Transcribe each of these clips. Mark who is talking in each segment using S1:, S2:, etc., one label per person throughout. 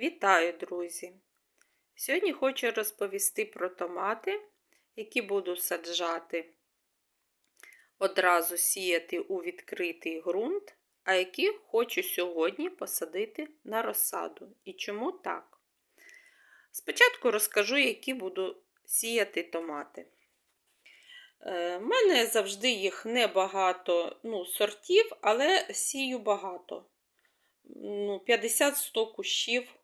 S1: Вітаю, друзі! Сьогодні хочу розповісти про томати, які буду саджати, одразу сіяти у відкритий ґрунт, а які хочу сьогодні посадити на розсаду. І чому так? Спочатку розкажу, які буду сіяти томати. У мене завжди їх небагато ну, сортів, але сію багато. Ну, 50-100 кущів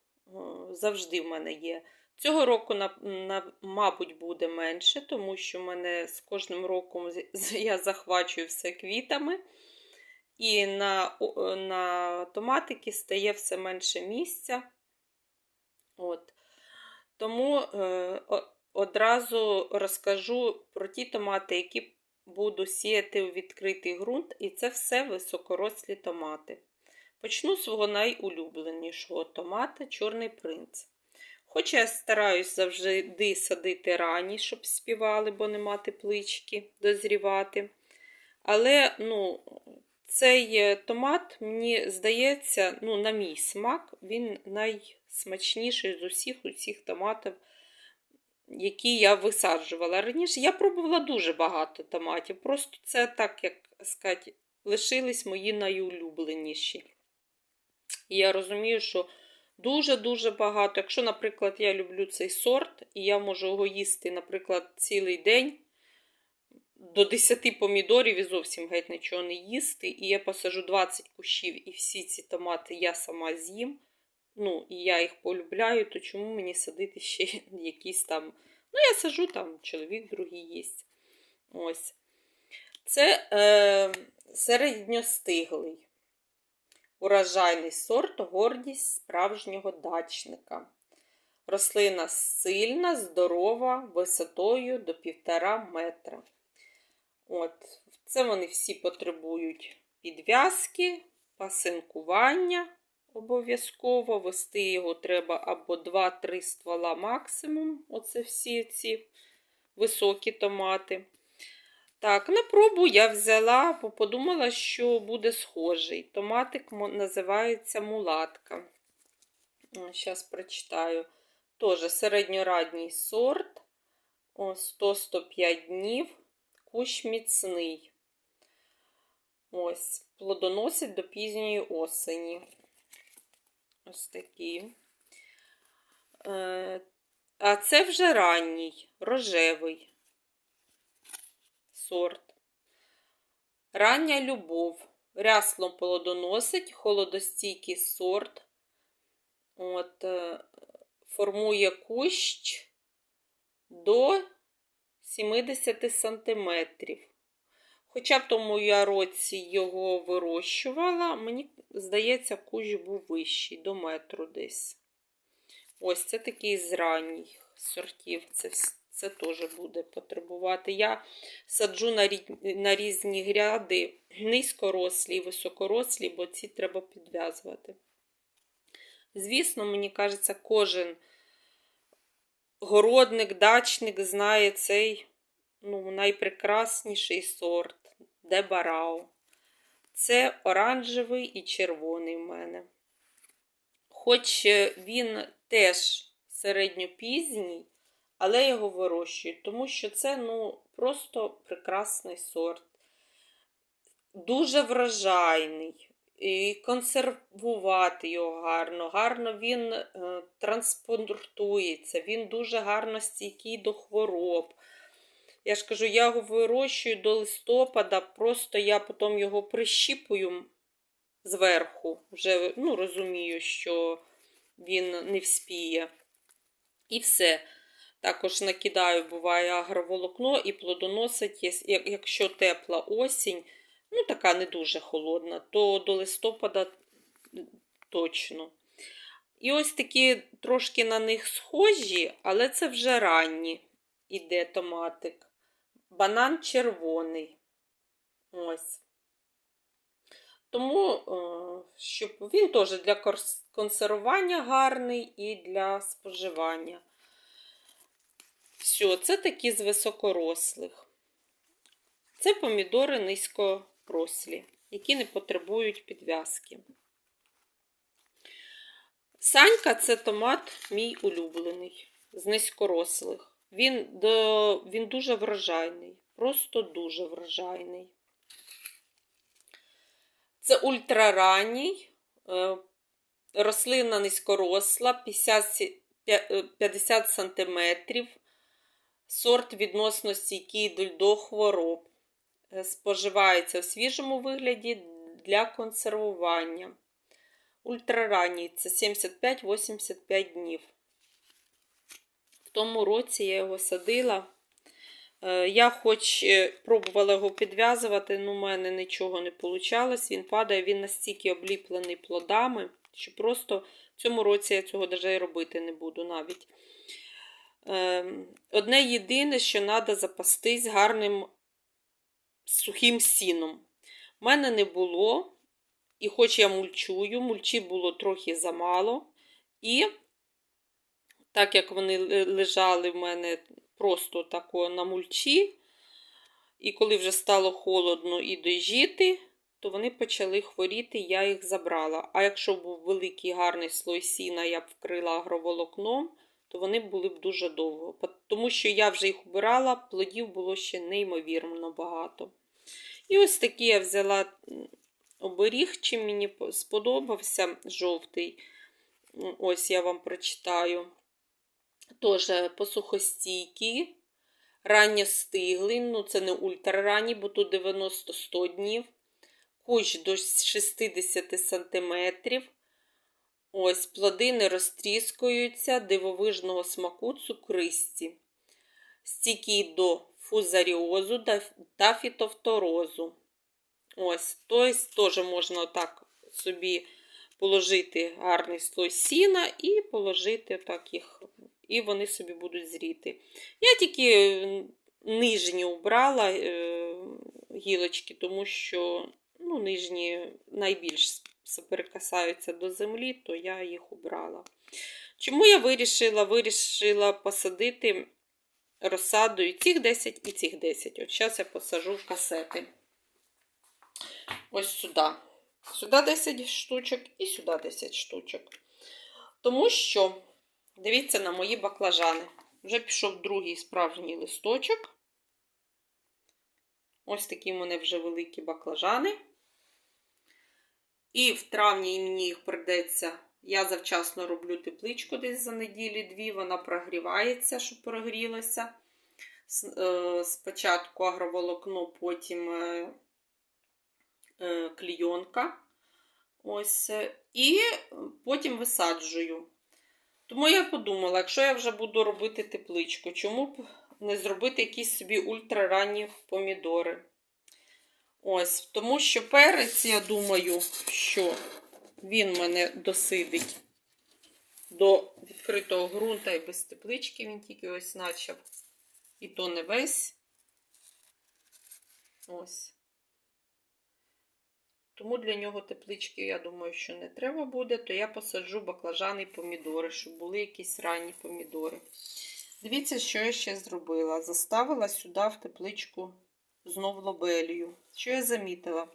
S1: завжди в мене є. Цього року, на, на, мабуть, буде менше, тому що мене з кожним роком я захвачую все квітами. І на на томатики стає все менше місця. От. Тому е, одразу розкажу про ті томати, які буду сіяти у відкритий ґрунт, і це все високорослі томати. Почну з свого найулюбленішого томата Чорний принц. Хоча я стараюсь завжди садити рані, щоб співали, бо нема теплички дозрівати. Але ну, цей томат, мені здається, ну, на мій смак, він найсмачніший з усіх усіх томатів, які я висаджувала. Раніше я пробувала дуже багато томатів. Просто це, так як сказати, лишились мої найулюбленіші. І я розумію, що дуже-дуже багато. Якщо, наприклад, я люблю цей сорт, і я можу його їсти, наприклад, цілий день до 10 помідорів і зовсім геть нічого не їсти. І я посажу 20 кущів, і всі ці томати я сама з'їм. Ну, і я їх полюбляю, то чому мені садити ще якісь там. Ну, я сажу там, чоловік другий їсть. Ось. Це е, середньостиглий. Урожайний сорт гордість справжнього дачника. Рослина сильна, здорова, висотою до 1,5 метра. От, Це вони всі потребують підв'язки, пасинкування обов'язково. Вести його треба або 2-3 ствола максимум. Оце всі ці високі томати. Так, на пробу я взяла, бо подумала, що буде схожий. Томатик називається мулатка. Зараз прочитаю. Теж середньорадній сорт. 100-105 днів. Кущ міцний. Ось, плодоносить до пізньої осені. Ось такі. Е, а це вже ранній, рожевий сорт. Рання любов. Ряслом плодоносить, холодостійкий сорт. От, е, Формує кущ до 70 сантиметрів. Хоча в тому я році його вирощувала, мені здається, кущ був вищий, до метру десь. Ось це такий з ранніх сортів. Це це теж буде потребувати. Я саджу на різні гряди, низькорослі і високорослі, бо ці треба підв'язувати. Звісно, мені кажеться, кожен городник, дачник знає цей ну, найпрекрасніший сорт Дебарау. Це оранжевий і червоний в мене. Хоч він теж середньопізній, але його вирощують, тому що це ну, просто прекрасний сорт. Дуже врожайний. І консервувати його гарно. Гарно він е, транспортується, він дуже гарно стійкий до хвороб. Я ж кажу, я його вирощую до листопада, просто я потім його прищіпую зверху. Вже ну, розумію, що він не вспіє. І все. Також накидаю, буває, агроволокно і плодоносить, якщо тепла осінь, ну така не дуже холодна, то до листопада точно. І ось такі трошки на них схожі, але це вже ранні іде томатик. Банан червоний. Ось. Тому, щоб він теж для консервування гарний і для споживання. Все, це такі з високорослих. Це помідори низькорослі, які не потребують підв'язки. Санька це томат мій улюблений, з низькорослих. Він, до, він дуже врожайний, просто дуже врожайний. Це ультраранній, е, рослина низькоросла, 50, сі- п'я- е, 50 см, сорт відносно стійкий до- хвороб. Е, Споживається в свіжому вигляді для консервування. Ультраранній це 75-85 днів. В тому році я його садила. Е, Я хоч е, пробувала його підв'язувати, але у мене нічого не вийшло. Він падає, він настільки обліплений плодами, що просто в цьому році я цього навіть робити не буду навіть. Ем, Одне єдине, що треба запастись гарним сухим сіном. У мене не було, і хоч я мульчую, мульчі було трохи замало. І так як вони лежали в мене просто тако на мульчі, і коли вже стало холодно і дожити, то вони почали хворіти, я їх забрала. А якщо був великий гарний слой сіна, я б вкрила агроволокном, то вони були б дуже довго. Тому що я вже їх убирала, плодів було ще неймовірно багато. І ось такий я взяла оберіг, чим мені сподобався жовтий. Ось я вам прочитаю. Теж посухостійкий, ранньостиглий, ну це не ультраранній, бо тут 90-100 днів. Кущ до 60 см. Ось плоди не розтріскуються, дивовижного смаку цукристі. Стійкий до фузаріозу та- фітофторозу. Ось, тобто теж можна отак собі положити гарний слой сіна і положити так їх, і вони собі будуть зріти. Я тільки е, нижні убрала е, гілочки, тому що ну, нижні найбільш перекасаються до землі, то я їх убрала. Чому я вирішила? Вирішила посадити розсадою цих 10 і цих 10. От зараз я посажу в касети. Ось сюди. Сюди 10 штучок і сюди 10 штучок. Тому що, дивіться на мої баклажани. Вже пішов другий справжній листочок. Ось такі в мене вже великі баклажани. І в травні мені їх придеться. Я завчасно роблю тепличку десь за неділі-дві. Вона прогрівається, щоб прогрілася. Е, Спочатку агроволокно, потім е, е, клійонка. Ось. І потім висаджую. Тому я подумала, якщо я вже буду робити тепличку, чому б не зробити якісь собі ультраранні помідори? Ось, тому що перець, я думаю, що він мене досидить до відкритого ґрунта і без теплички він тільки ось почав. І то не весь. Ось. Тому для нього теплички, я думаю, що не треба буде, то я посаджу баклажани і помідори, щоб були якісь ранні помідори. Дивіться, що я ще зробила. Заставила сюди в тепличку знов лобелію. Що я замітила?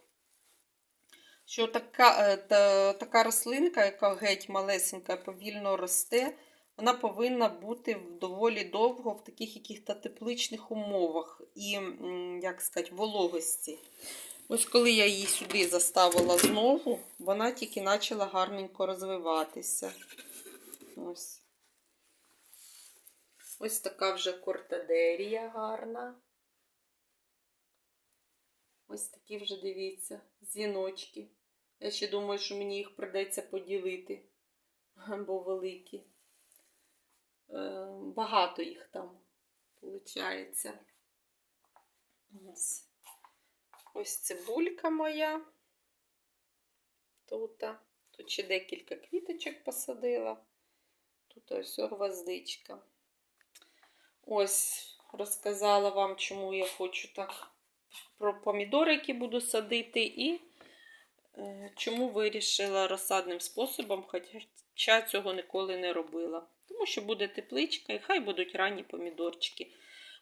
S1: Що така, е, та, така рослинка, яка геть малесенька, повільно росте, вона повинна бути доволі довго в таких яких-то тепличних умовах і, як сказати, вологості. Ось коли я її сюди заставила знову, вона тільки почала гарненько розвиватися. Ось. Ось така вже кортадерія гарна. Ось такі вже дивіться, зіночки. Я ще думаю, що мені їх придеться поділити, бо великі. Е, Багато їх там виходить. Ось. Ось цибулька моя. Тут. Тут ще декілька квіточок посадила. Тут ось гвоздичка. Ось розказала вам, чому я хочу так про помідори, які буду садити, і е, чому вирішила розсадним способом, хоча цього ніколи не робила. Тому що буде тепличка і хай будуть ранні помідорчики.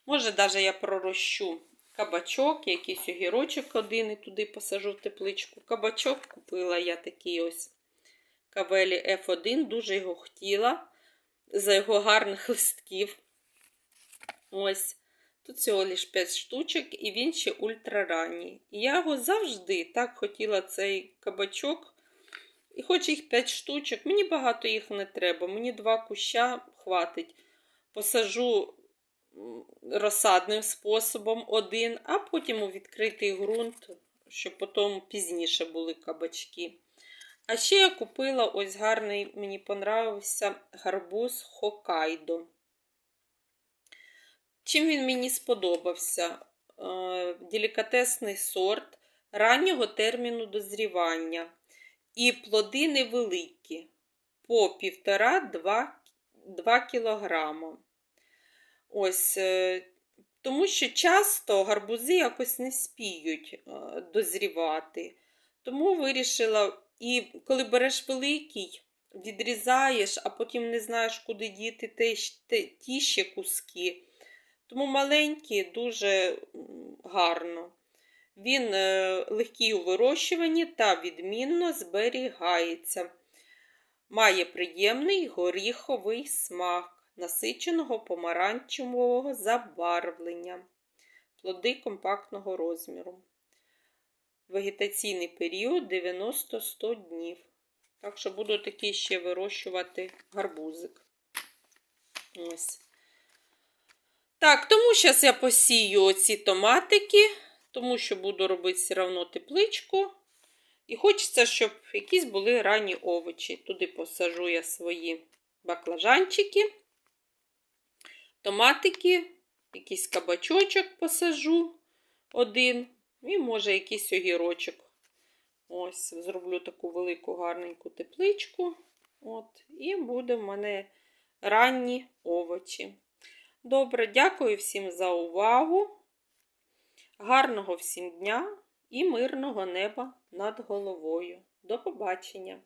S1: Може, навіть я пророщу кабачок, якийсь огірочок один і туди посажу в тепличку. Кабачок купила я такий ось Кавелі F1. Дуже його хотіла за його гарних листків. Ось. Тут всього лише 5 штучок, і він ще ультраранній. І я його завжди так хотіла цей кабачок. І хоч їх 5 штучок, мені багато їх не треба. Мені два куща хватить. Посажу розсадним способом один, а потім у відкритий ґрунт, щоб потім пізніше були кабачки. А ще я купила ось гарний, мені понравився гарбуз Хокайдо. Чим він мені сподобався? Е, Делікатесний сорт раннього терміну дозрівання. І плоди невеликі, по 1,5-2 кілограма. Ось, е, тому що часто гарбузи якось не спіють е, дозрівати. Тому вирішила, і коли береш великий, відрізаєш, а потім не знаєш, куди діти ті ще куски. Тому маленькі дуже гарно. Він е, легкий у вирощуванні та відмінно зберігається. Має приємний горіховий смак насиченого помаранчевого забарвлення, плоди компактного розміру. Вегетаційний період 90-100 днів. Так що буду такий ще вирощувати гарбузик. Ось. Так, тому зараз я посію оці томатики, тому що буду робити все одно тепличку. І хочеться, щоб якісь були ранні овочі. Туди посажу я свої баклажанчики, томатики, якийсь кабачочок посажу один. І, може, якийсь огірочок. Ось, зроблю таку велику гарненьку тепличку. От, і буде в мене ранні овочі. Добре, дякую всім за увагу. Гарного всім дня і мирного неба над головою. До побачення!